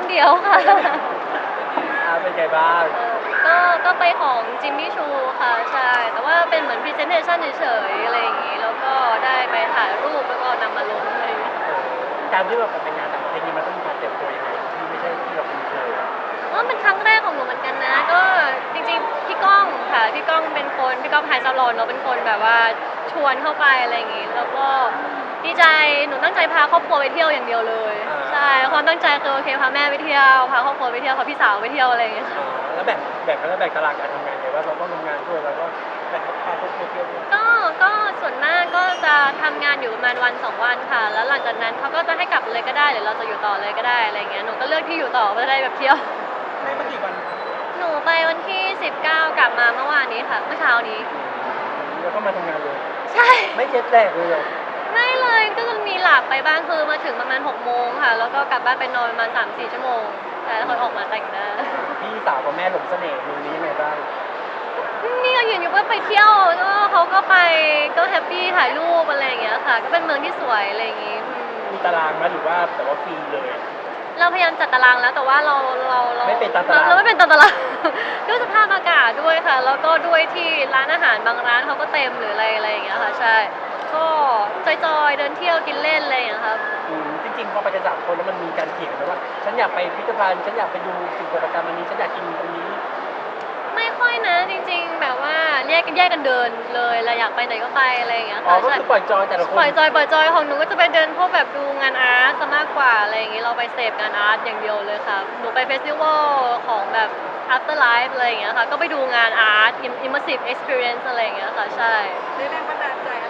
คนเดียวค่ะ อ่าเป็นไงบ้างเออก็ก็ไปของจิมมี่ชูค่ะใช่ แต่ว่าเป็นเหมือนพรีเซนเทชันเฉยๆอะไรอย่างงี้ แล้วก็ได้ไปถ่ายรูปแล้วก็นำมาลงอะไรอย่างเงี้ยเออการที่เราไปงานต่างประเทศนี่มันต้องมีการเตรียมตัวยังไงที่ไม่ใช่ที่เราคุ้นเคยอะว่าเป็นครั้งแรกของหนูเหมือนกันนะ ก็จริงๆพี่ก้องค่ะพี่ก้องเป็นคนพี่ก้องไฮซาลอนเราเป็นคนแบบว่าชวนเข้าไปอะไรอย่างงี้ แล้วก็ ดีใจหนูตั้งใจพาครอบครัวไปเที่ยวอย่างเดียวเลยใช่ความตั้งใจคือโอเคพาแม่ไปเที่ยวพาครอบครัวไปเที่ยวพาพี่สาวไปเที่ยวอะไรอย่างเงี้ยเออแล้วแบ่งแบ่งแล้วแบ่งตารางการทำงานไงว่าเราต้องทำงานด้วยแล้วก็แบ่งพาครอบครัวเที่ยวด้วยก็ก็ส่วนมากก็จะทำงานอยู่ประมาณวันสองวันค่ะ แล้วหลังจากนั้นเขาก็จะให้กลับเลยก็ได้หรือเราจะอยู่ต่อเลยก็ได้อะไรเงี้ยหนูก็เลือกที่อยู่ต่อเพื่อได้แบบเที่ยวในไม่กี่วันหนูไปวันที่ 19 กลับมาเมื่อวานนี้ค่ะ เมื่อเช้านี้ แล้วก็มาทำงานเลย ใช่ ไม่เจ็ตแรกเลยเหรอ ไม่เลยก็จะมีหลับไปบ้างคือมาถึงประมาณ6โมงค่ะ แล้วก็กลับบ้านไปนอนประมาณ3-4ชั่วโมง แต่แล้วค่อยออกมาแต่งหน้าพี่สาวกับแม่หลงเสน่ห์มือนี้ยังไงบ้างนี่ก็ยืนอยู่ก็ไปเที่ยวก็เขาก็ไปก็แฮปปี้ถ่ายรูปอะไรอย่างเงี้ยค่ะ ก็เป็นเมืองที่สวยอะไรอย่างงี้อืมมีตารางไหมหรือว่าแต่ว่าฟรีเลย เราพยายามจัดตารางแล้วแต่ว่าเราเราเราไม่เป็นตามตาราง เราไม่เป็นตามตาราง ด้วยสภาพอากาศด้วยค่ะ แล้วก็ด้วยที่ร้านอาหารบางร้านเขาก็เต็มหรืออะไรอะไรอย่างเงี้ยค่ะ ใช่ ก็จอยๆ เดินเที่ยวกินเล่นอะไรอย่างเงี้ยครับ อืมจริงๆพอไปกันสามคนแล้วมันมีการเถียงกันว่า ฉันอยากไปพิพิธภัณฑ์ฉันอยากไปดูสิ่งประดิษฐ์อันนี้ฉันอยากกินตรงนี้ไม่ค่อยนะจริงๆ แบบว่าแยกกันแยกกันเดินเลยเราอยากไปไหนก็ไปอะไรอย่างเงี้ยอ๋อค่ะก็ใช่คือปล่อยจอยแต่ละคนปล่อยจอยปล่อยจอยของหนูก็จะไปเดินพวกแบบดูงานอาร์ตซะมากกว่าอะไรอย่างงี้เราไปเสพงานอาร์ตอย่างเดียวเลยค่ะหนูไปเฟสติวัลของแบบ after life อะไรอย่างเงี้ยค่ะก็ไปดูงานอาร์ต immersive experience อะไรอย่างเงี้ยค่ะใช่ ได้แรงบันดาลใจอะ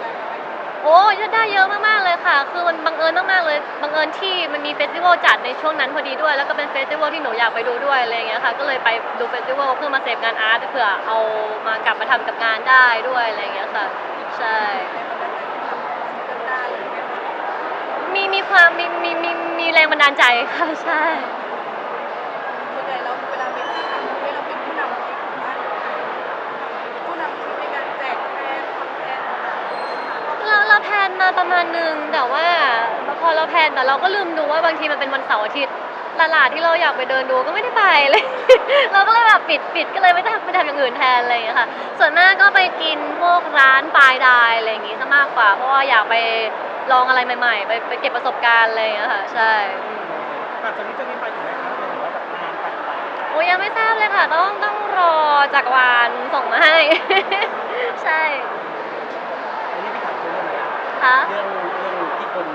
ไรไหม โอ้ยได้เยอะมากๆเลยค่ะ คือมันบังเอิญมากๆเลย บังเอิญที่มันมีเฟสติวัลจัดในช่วงนั้นพอดีด้วย แล้วก็เป็นเฟสติวัลที่หนูอยากไปดูด้วยอะไรอย่างเงี้ยค่ะ ก็เลยไปดูเฟสติวัลเพื่อมาเสพงานอาร์ตเผื่อเอามากลับมาทำกับงานได้ด้วยอะไรอย่างเงี้ยค่ะ ใช่ มีมีความมีมีมีมีแรงบันดาลใจค่ะ ใช่ ส่วนใหญ่เราเวลาเป็นผู้นำให้เราเป็นผู้นำที่ของบ้านผู้นำที่ในการแจกแทนทำแทนต่างๆ เราเราแพลนมา ประมาณหนึ่งแต่ว่าพอเราแพลนแต่เราก็ลืมดูว่าบางทีมันเป็นวันเสาร์อาทิตย์ตลาดที่เราอยากไปเดินดูก็ไม่ได้ไปเลย เราก็เลยแบบปิดปิดก็เลยไม่ได้ไปทำอย่างอื่นแทนอะไรอย่างเงี้ยค่ะ ส่วนมากก็ไปกินพวกร้านปลายดายอะไรอย่างงี้ซะมากกว่า เพราะว่าอยากไปลองอะไรใหม่ๆ ไปไปเก็บประสบการณ์อะไรอย่างเงี้ยค่ะ ใช่อืมอาจจะนี้จะมีไปอยู่ไหมครับหรือว่าแบบงานต่างโอ้ยยังไม่ทราบเลยค่ะ ต้องต้องรอจากรวาลส่งมาให้ ใช่ ๆอันนี้พี่ถาม คุณเรื่องอะไรอะค่ะเรื่องเรื่องที่คน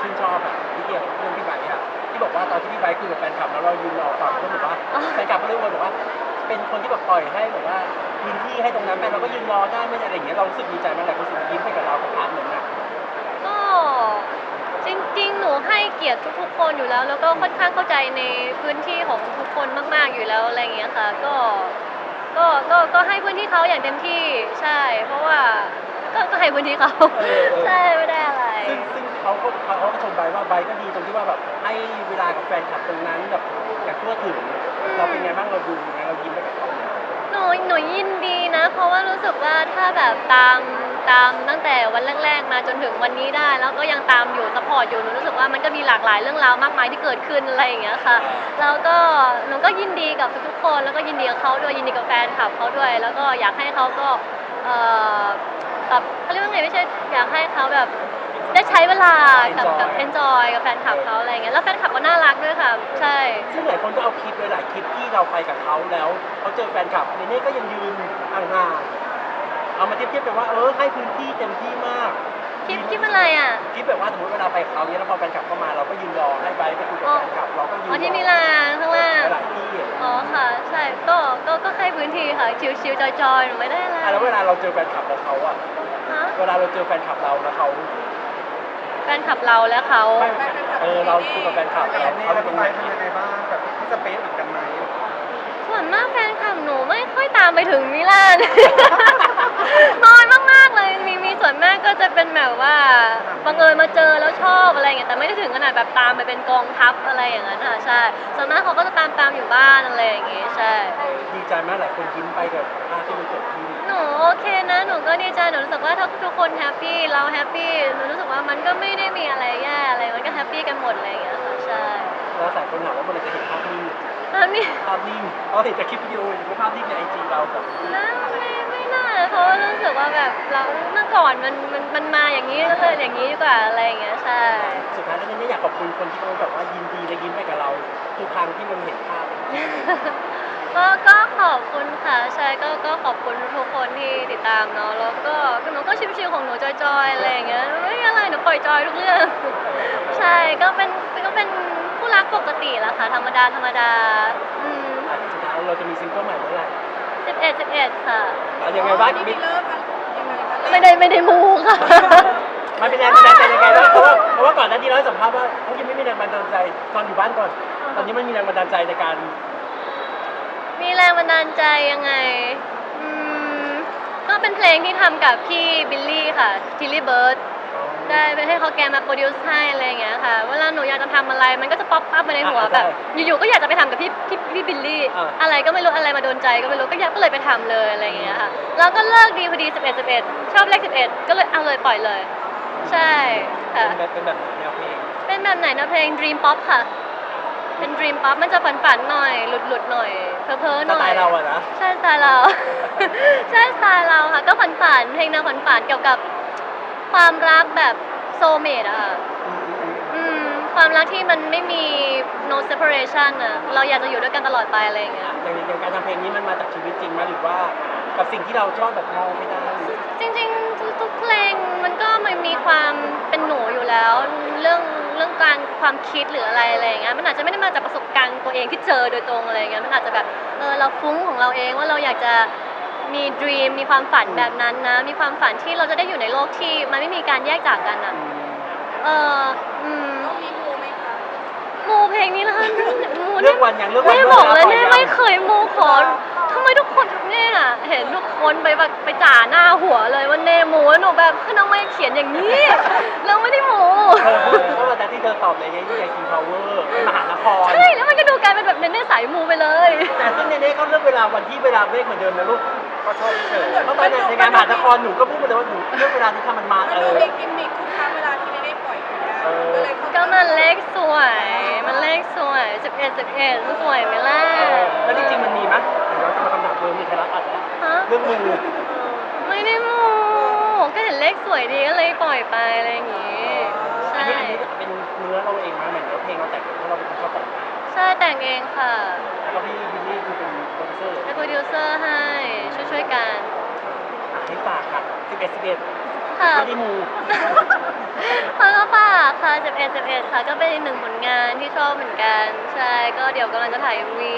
ชื่นชอบอะที่เกี่ยวกับเรื่องพี่ไบค์อะที่บอกว่าตอนที่พี่ไบค์คุยกับแฟนคลับแล้วเรายืนรอฟังก็บอกว่าอ๋อ แฟนคลับก็เรื่องบอกว่า เป็นคนที่แบบปล่อยให้แบบว่าพื้นที่ให้ตรงนั้นไปเราก็ยืนรอได้ไม่อะไรอย่างเงี้ยเรารู้สึกดีใจมากเลยรู้สึกยิ้มให้กับเรากับพาร์ทนั้นอะก็จริงๆ หนูให้เกียรติทุกๆ คนอยู่แล้ว แล้วก็ค่อนข้างเข้าใจในพื้นที่ของทุกคนมากๆอยู่แล้วอะไรอย่างเงี้ยค่ะ ก็ก็ก็ก็ให้พื้นที่เขาอย่างเต็มที่ใช่ เพราะว่าก็ก็ให้ พื้นที่เขาเออเออ ใช่ไม่ได้อะไร ซึ่งซึ่งเขาก็เขาก็ชมไบค์ว่าไบค์ก็ดีตรงที่ว่าแบบให้เวลากับแฟนคลับตรงนั้นแบบอย่างทั่วถึงเราเป็นไงบ้างเราดูยังไงเรายิ้มไปกับเขาเนี่ยหนูหนูยินดีนะ เพราะว่ารู้สึกว่าถ้าแบบตามตามตั้งแต่วันแรก ๆ มาจนถึงวันนี้ได้ แล้วก็ยังตามอยู่สปอร์ตอยู่หนูรู้สึกว่ามันก็มีหลากหลายเรื่องราวมากมายที่เกิดขึ้นอะไรอย่างเงี้ยค่ะแล้วก็หนูก็ยินดีกับทุกๆคน แล้วก็ยินดีกับเขาด้วยยินดีกับแฟนคลับเขาด้วย แล้วก็อยากให้เขาก็เอ่อ แบบเขาเรียกว่าไงไม่ใช่อยากให้เขาแบบได้ใช้เวลากับกับ enjoy กับแฟนคลับเขาอะไรอย่างเงี้ยแล้วแฟนคลับก็น่ารักด้วยค่ะ ใช่ ซึ่งหลายคนก็เอาคลิปหลายๆคลิปที่เราไปกับเขาแล้วเขาเจอแฟนคลับในนี้ก็ยังยืนห่างๆเอามาเทียบเทียบกันว่าเออให้พื้นที่เต็มที่มากคลิปคลิปอะไรอะคลิปแบบว่าสมมติเวลาไปเขาเนี้ยแล้วพอแฟนคลับเข้ามาเราก็ยืนรอให้ไบค์ไปคุยกับแฟนคลับเราก็ยืนอ๋รออที่มิลานข้างล่างหลายที่อะอ๋อค่ะใช่ก็ก็ก็ให้พื้นที่ค่ะชิวๆจอยๆหนูไม่ได้อะไรอะแล้วเวลาเราเจอแฟนคลับแล้วเขาอะ ฮะเวลาเราเจอแฟนคลับเราแล้วเขาแฟนคลับเราและเขาไม่เออเราคุยกับแฟนคลับแล้วเขาเป็นไงทำยังไงบ้างแบบที่สเปซเหมือนกันไหมส่วนมากแฟนคลับหนูไม่ค่อยตามไปถึงมิลาน น้อยมากๆเลยมีมีส่ วนมากก็จะเป็นแบบว่าบังเอิญมาเจอแล้วชอบอะไรอย่างเงี้ยแต่ไม่ได้ถึงขนาดแบบตามไปเป็นกองทัพอะไรอย่างนั้นค่ะใช่ส่วนมากเขาก็จะตามตามอยู่บ้านอะไรอย่างงี้ใช่ดีใจมากหลายคนยิ้มไปกับภาพที่มันเกิดขึ้นหนูโอเคนะหนูก็ดีใจหนูรู้สึกว่าถ้าทุกคนแฮปปี้เราแฮปปี้หนูรู้สึกว่ามันก็ไม่ได้มีอะไรแย่อะไรมันก็แฮปปี้กันหมดอะไรอย่างเงี้ยค่ะใช่อแล้วสายคนถามว่าเมื่อไหรจะเห็นภาพนิ่งแล้วนี่ภาพนิ่งเราเห็นจากคลิปวิดีโอหรือว่าภาพนิ่งในไอจีเรากับน่าไม่ไม่น่า เพราะว่ารู้สึกว่าแบบเราเมื่อก่อนมันมันมันมาอย่างนี้ก็เลยอย่างนี้ดีกว่าอะไรอย่างเงี้ยใช่สุดท้ายแล้วเนี่ยอยากขอบคุณคนที่เขาแบบว่ายินดีและยิ้มไปกับเราทุกครั้งที่มันเห็นภาพก็ก็ขอบคุณค่ะใช่ก็ก็ขอบคุณทุกคนที่ติดตามเนาะแล้วก็หนูก็ชิวๆของหนูจอยๆอะไรอย่างเงี้ยไม่มีอะไรหนูปล่อยจอยทุกเรื่องใช่ก็เป็นก็เป็นผู้รักปกติแหละค่ะธรรมดาธรรมดาอืมอะสุดท้ายเราจะมีซิงเกิลใหม่เมื่อไหร่ สิบเอ็ดสิบเอ็ดค่ะแล้วยังไงบ้างนี่มิมีเลิฟกันยังไงคะไม่ได้ไม่ได้มูค่ะ มันเป็นแรงบันดาลใจยังไงบ้างเพราะว่าเพราะว่าก่อนหน้านี้เราให้สัมภาษณ์ว่าเขายังไม่มีแรงบันดาลใจตอนอยู่บ้านก่อน ตอนนี้มันมีแรงบันดาลใจในการมีแรงบันดาลใจยังไงอืมก็เป็นเพลงที่ทำกับพี่บิลลี่ค่ะทิลลี่เบิร์ด ได้ไปให้เขาแกมาโปรดิวซ์ให้อะไรอย่างเงี้ยค่ะ เวลาหนูอยากจะทำอะไร มันก็จะป๊อปอัพมาในหัวอ่าแบบใช่อยู่ๆ ก็อยากจะไปทำกับพี่พี่พี่บิลลี่ อ่าอะไรก็ไม่รู้อะไรมาโดนใจก็ไม่รู้ก็อยากก็เลยไปทำเลยอะไรอย่างเงี้ยค่ะ แล้วก็เลิกดีพอดี 11 11 ชอบเลข 11 ก็เลยเอาเลยปล่อยเลย ใช่ค่ะ เป็นแบบเป็นแบบไหนแนวเพลงเป็นแบบไหนนะเพลง Dream Pop ค่ะ เป็น Dream Pop มันจะฝันๆหน่อย หลุดๆหน่อย เพ้อๆหสน่อย ไตล์เราอะนะ ใช่สไตล์เรา ใช่สไตล์เราค่ะ ก็ฝันฝันๆเพลงแนวฝันฝันๆเกี่ยวกับ ความรักแบบโซเมดอะค่ะอืมความรักที่มันไม่มี no separation อะเราอยากจะอยู่ด้วยกันตลอดไปอะไรอย่างเงี้ย อย่างอย่างการทำเพลงนี้มันมาจากชีวิตจริงไหมหรือว่ากับสิ่งที่เราชอบแบบมองไม่ได้หรือจริงๆทุกๆเพลงมันก็มันมีความเป็นหนูอยู่แล้ว เรื่องเรื่องการความคิดหรืออะไรอะไรอย่างเงี้ยมันอาจจะไม่ได้มาจากประสบการณ์ตัวเองที่เจอโดยตรงอะไรอย่างเงี้ยมันอาจจะแบบเออเราฟุ้งของเราเองว่าเราอยากจะ มีด e ีมมีความฝันแบบนั้นนะ มีความฝันที่เราจะได้อยู่ในโลกที่มันไม่มีการแยกจากกันอะ เอออืมต้องมีมูไหมคะมูเพลงนี้นะคะมูเลือกวันยังเลือกวันแม่ล่วงบอกหเลยก่อนแม่ยังไม่เคยมูขอทำไมทุกคนเนี่ยเห็นทุกคนไปแบบไปจ่าหน้าหัวเลยว่าเนมูแล้วหนูแบบคือน้องไม่เขียนอย่างนี้เราไม่ได้มูเออเพราะว่าแต่ที่เธอตอบในนี้ที่ไอคิงพาวเวอร์เป็นมหานครใช่แล้วมันก็ดูกลายเป็นแบบเน้นๆสายมูไปเลย แต่ซึ่งในนี้เขาเลือกเวลาวันที่เวลาเลขเหมือนเดิมนะลูก ก็ชอบเฉยเพราะตอนในงานมหานครหนูก็พูดมาเลยว่าหนูเลือกเวลาที่ทำมันมามันเอดูอ มีกิมมิคทุกครั้งเวลาที่ไม่ได้ปล่อยผลงานเออก็เลยเข้าใจก็มันเลขสวย มันเลขสวย 11 11มันสวยไหมล่ะเออแล้วจริงๆมันมีไหมเดี๋ยวเราจะมาคำถามเดิมมีใครรับอัดแล้วฮะเรื่องมูไม่ได้มูก็เห็นเลขสวยดีก็เลยปล่อยไปอะไรอย่างงี้ อัใช่นนี้อันนี้เป็นเนื้อเราเองมาเหมือนเนื้อเพลงเราแต่งเพราะเราเป็นคนชอบแต่งเพลงใช่แต่งเองค่ะแล้วก็พี่บิลลี่คือเป็นโปรดิวเซอร์เป็นโปรดิวเซอร์ให้ ช่วยๆกัน อะให้ฝากค่ะ11 11ค่ะ ไม่ได้มูแล้วก็ฝากค่ะ 11 11 ค่ะ ก็เป็นอีกหนึ่งผลงานที่ชอบเหมือนกัน ใช่ ก็เดี๋ยวกำลังจะถ่ายวี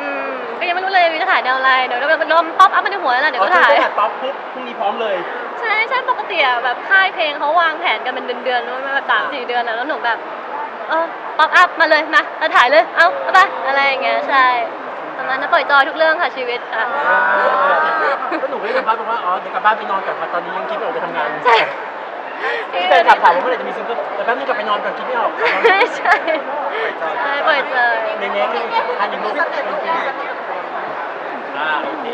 อืม ก็ยังไม่รู้เลยวีจะถ่ายแนวอะไร เดี๋ยวเราเป็นลมป๊อปอัพมาในหัวแล้วนะเดี๋ยวอ๋อก็คือถ่ายขนาดป๊อปปุ๊บพรุ่งนี้พร้อมเลย ใช่ใช่ปกติอะแบบค่ายเพลงเขาวางแผนกันเป็นเดือนๆมาแบบสามสี่เดือนอะแล้วหนูแบบ เออป๊อปอัพมาเลยมาเราถ่ายเลย เอ้าเอาไปอะไรอย่างเงี้ย ใช่ ประมาณนั้นปล่อยจอยทุกเรื่องค่ะชีวิตค่ะ ก็หนูก็เลยสัมภาษณ์บอกว่า อ๋อ เดี๋ยวกลับบ้านไปนอนก่อนค่ะตอนนี้ยังคิดไม่ออกไปทำงานใช่พี่แต่ถามถามว่าเมื่อไหร่จะมีซิงเกิลแต่แป๊บนึงกลับไปนอนก่อนคิดไม่ออกใช่ใช่ใช่ปล่อยจอยในเนี้ยคือทันยังลูกอ่าโอเค